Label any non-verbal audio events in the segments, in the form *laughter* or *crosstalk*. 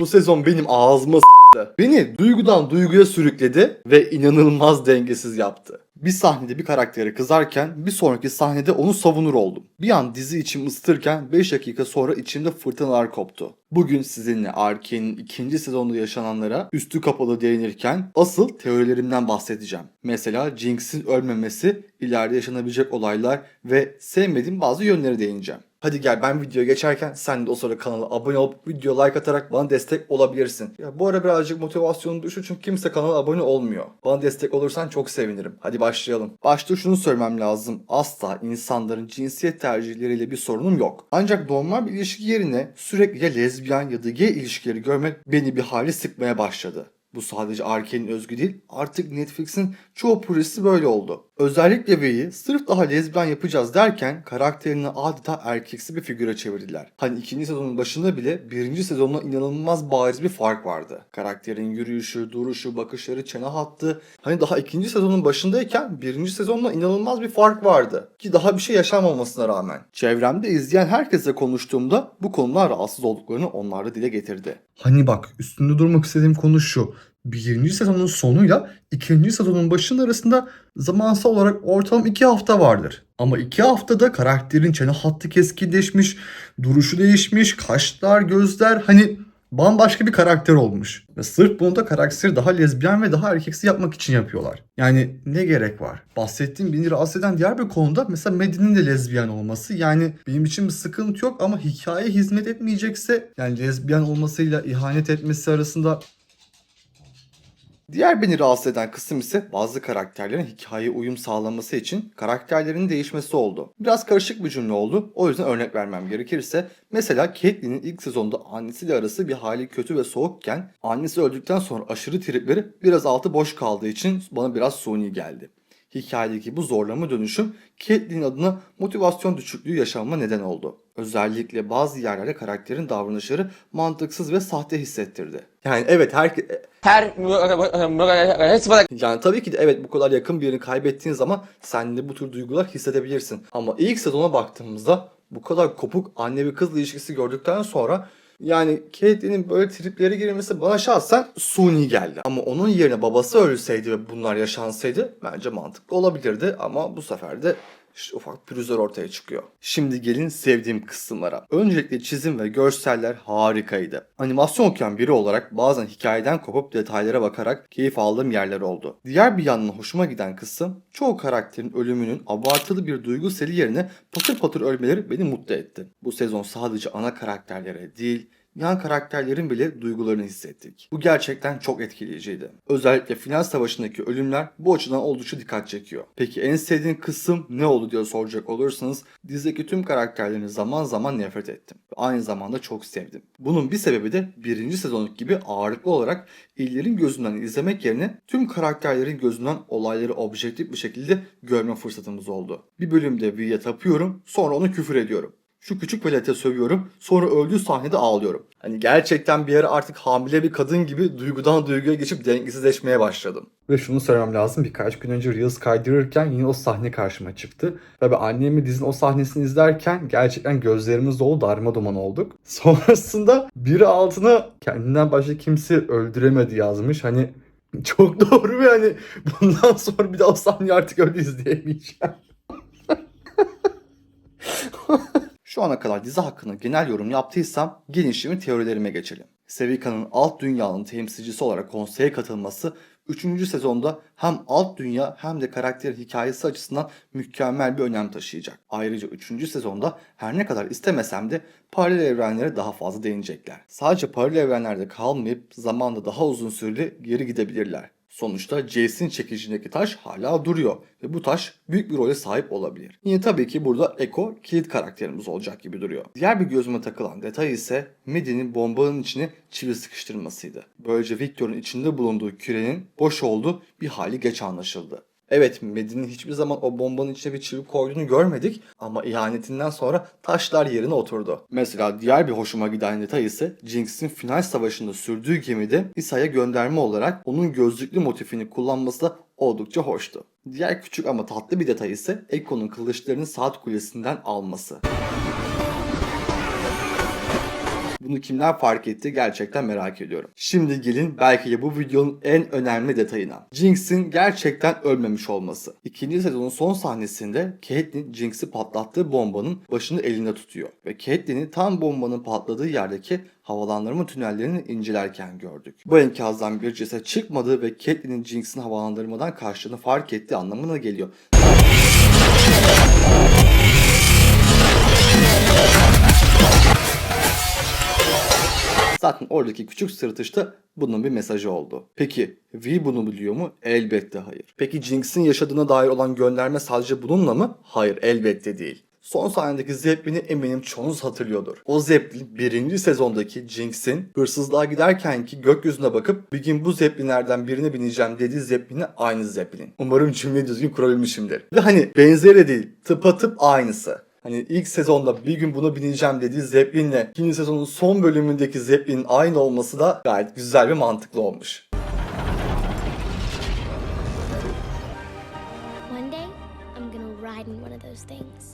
Bu sezon benim ağzıma s**tı. Beni duygudan duyguya sürükledi ve inanılmaz dengesiz yaptı. Bir sahnede bir karaktere kızarken bir sonraki sahnede onu savunur oldum. Bir an dizi içim ısıtırken 5 dakika sonra içimde fırtınalar koptu. Bugün sizinle Arkane'in ikinci sezonunda yaşananlara üstü kapalı değinirken asıl teorilerimden bahsedeceğim. Mesela Jinx'in ölmemesi, ileride yaşanabilecek olaylar ve sevmediğim bazı yönleri değineceğim. Hadi gel ben videoya geçerken sen de o sırada kanala abone olup video like atarak bana destek olabilirsin. Ya bu ara birazcık motivasyonum düştü çünkü kimse kanala abone olmuyor. Bana destek olursan çok sevinirim. Hadi başlayalım. Başta şunu söylemem lazım. Asla insanların cinsiyet tercihleriyle bir sorunum yok. Ancak normal bir ilişki yerine sürekli ya lezbiyen ya da gay ilişkileri görmek beni bir hali sıkmaya başladı. Bu sadece Arkane'in özgü değil, artık Netflix'in çoğu projesi böyle oldu. Özellikle V'yi sırf daha lezbiyen yapacağız derken karakterini adeta erkeksi bir figüre çevirdiler. Hani ikinci sezonun başında bile birinci sezonla inanılmaz bariz bir fark vardı. Karakterin yürüyüşü, duruşu, bakışları, çene hattı. Hani daha ikinci sezonun başındayken birinci sezonla inanılmaz bir fark vardı. Ki daha bir şey yaşanmamasına rağmen. Çevremde izleyen herkesle konuştuğumda bu konudan rahatsız olduklarını onlar da dile getirdi. Hani bak üstünde durmak istediğim konu şu. Birinci sezonun sonuyla ikinci sezonun başının arasında zamansal olarak ortalama iki hafta vardır. Ama iki haftada karakterin çene hattı keskinleşmiş, duruşu değişmiş, kaşlar, gözler hani bambaşka bir karakter olmuş. Ve sırf bunu da karakteri daha lezbiyen ve daha erkeksi yapmak için yapıyorlar. Yani ne gerek var? Bahsettiğim beni rahatsız eden diğer bir konuda mesela Maddie'nin de lezbiyen olması. Yani benim için bir sıkıntı yok ama hikaye hizmet etmeyecekse yani lezbiyen olmasıyla ihanet etmesi arasında Diğer beni rahatsız eden kısım ise bazı karakterlerin hikayeye uyum sağlaması için karakterlerinin değişmesi oldu. Biraz karışık bir cümle oldu. O yüzden örnek vermem gerekirse mesela Caitlyn'in ilk sezonda annesiyle arası bir hali kötü ve soğukken annesi öldükten sonra aşırı tripleri biraz altı boş kaldığı için bana biraz suni geldi. Hikayedeki bu zorlama dönüşüm Caitlyn adına motivasyon düşüklüğü yaşanma neden oldu. Özellikle bazı yerlerde karakterin davranışları mantıksız ve sahte hissettirdi. Yani evet her bana yani tabii ki de evet bu kadar yakın birini kaybettiğin zaman sen de bu tür duygular hissedebilirsin. Ama ilk sezona baktığımızda bu kadar kopuk anne ve kız ilişkisi gördükten sonra yani Caitlyn'in böyle triplere girmesi bana şahsen suni geldi. Ama onun yerine babası ölseydi ve bunlar yaşansaydı bence mantıklı olabilirdi. Ama bu sefer de işte ufak pürüzler ortaya çıkıyor. Şimdi gelin sevdiğim kısımlara. Öncelikle çizim ve görseller harikaydı. Animasyon okuyan biri olarak bazen hikayeden kopup detaylara bakarak keyif aldığım yerler oldu. Diğer bir yandan hoşuma giden kısım çoğu karakterin ölümünün abartılı bir duygu seli yerine patır patır ölmeleri beni mutlu etti. Bu sezon sadece ana karakterlere değil yan karakterlerin bile duygularını hissettik. Bu gerçekten çok etkileyiciydi. Özellikle final savaşındaki ölümler bu açıdan oldukça dikkat çekiyor. Peki en sevdiğin kısım ne oldu diye soracak olursanız dizideki tüm karakterlerini zaman zaman nefret ettim. Ve aynı zamanda çok sevdim. Bunun bir sebebi de birinci sezonluk gibi ağırlıklı olarak illerin gözünden izlemek yerine tüm karakterlerin gözünden olayları objektif bir şekilde görme fırsatımız oldu. Bir bölümde V'ye tapıyorum sonra onu küfür ediyorum. Şu küçük velete sövüyorum. Sonra öldüğü sahnede ağlıyorum. Hani gerçekten bir ara artık hamile bir kadın gibi duygudan duyguya geçip dengesizleşmeye başladım. Ve şunu söylemem lazım. Birkaç gün önce Reels kaydırırken yine o sahne karşıma çıktı. Ve ben annemle dizinin o sahnesini izlerken gerçekten gözlerimiz dolu darma duman olduk. *laughs* Sonrasında biri altına kendinden başka kimse öldüremedi yazmış. Hani çok doğru ve hani bundan *laughs* sonra bir daha o sahneyi artık öyle izleyemeyeceğim. Şu ana kadar dizi hakkında genel yorum yaptıysam gelin şimdi teorilerime geçelim. Sevika'nın alt dünyanın temsilcisi olarak konseye katılması 3. sezonda hem alt dünya hem de karakterin hikayesi açısından mükemmel bir önem taşıyacak. Ayrıca 3. sezonda her ne kadar istemesem de paralel evrenlere daha fazla değinecekler. Sadece paralel evrenlerde kalmayıp zamanda daha uzun süreli geri gidebilirler. Sonuçta Jace'in çekicindeki taş hala duruyor ve bu taş büyük bir role sahip olabilir. Yine tabii ki burada Echo kilit karakterimiz olacak gibi duruyor. Diğer bir gözüme takılan detay ise Maddie'nin bombanın içine çivi sıkıştırmasıydı. Böylece Victor'un içinde bulunduğu kürenin boş olduğu bir hali geç anlaşıldı. Evet Maddie'nin hiçbir zaman o bombanın içine bir çivi koyduğunu görmedik ama ihanetinden sonra taşlar yerine oturdu. Mesela diğer bir hoşuma giden detay ise Jinx'in final savaşında sürdüğü gemide Isa'ya gönderme olarak onun gözlüklü motifini kullanması da oldukça hoştu. Diğer küçük ama tatlı bir detay ise Echo'nun kılıçlarını saat kulesinden alması. Bunu kimler fark etti gerçekten merak ediyorum. Şimdi gelin belki de bu videonun en önemli detayına. Jinx'in gerçekten ölmemiş olması. İkinci sezonun son sahnesinde Caitlyn Jinx'i patlattığı bombanın başını elinde tutuyor. Ve Caitlyn'i tam bombanın patladığı yerdeki havalandırma tünellerini incelerken gördük. Bu enkazdan bir ceset çıkmadığı ve Caitlyn'in Jinx'in havalandırmadan kaçtığını fark ettiği anlamına geliyor. Zaten oradaki küçük sırıtışta bunun bir mesajı oldu. Peki V bunu biliyor mu? Elbette hayır. Peki Jinx'in yaşadığına dair olan gönderme sadece bununla mı? Hayır elbette değil. Son sahnedeki Zeppelin'i eminim çoğunuz hatırlıyordur. O Zeppelin birinci sezondaki Jinx'in hırsızlığa giderkenki gökyüzüne bakıp bir gün bu Zeppelinlerden birine bineceğim dediği Zeppelin'e aynı Zeppelin. Umarım cümleyi düzgün kurabilmişimdir. Ve hani benzeri değil tıpatıp aynısı. Hani ilk sezonda bir gün buna bineceğim dediği Zeppelin'le ikinci sezonun son bölümündeki Zeppelin'in aynı olması da gayet güzel ve mantıklı olmuş.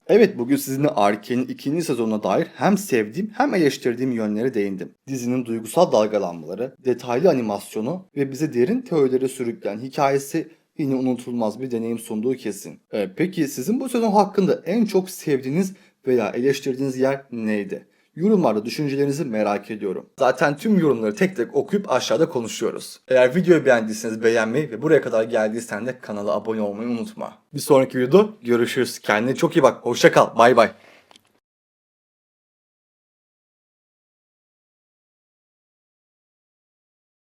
Evet bugün sizinle Arkane'in ikinci sezonuna dair hem sevdiğim hem eleştirdiğim yönlere değindim. Dizinin duygusal dalgalanmaları, detaylı animasyonu ve bize derin teorilere sürükleyen hikayesi yine unutulmaz bir deneyim sunduğu kesin. Ee, peki sizin bu sezon hakkında en çok sevdiğiniz veya eleştirdiğiniz yer neydi? Yorumlarda düşüncelerinizi merak ediyorum. Zaten tüm yorumları tek tek okuyup aşağıda konuşuyoruz. Eğer videoyu beğendiyseniz beğenmeyi ve buraya kadar geldiysen de kanala abone olmayı unutma. Bir sonraki videoda görüşürüz. Kendine çok iyi bak. Hoşça kal. Bay bay.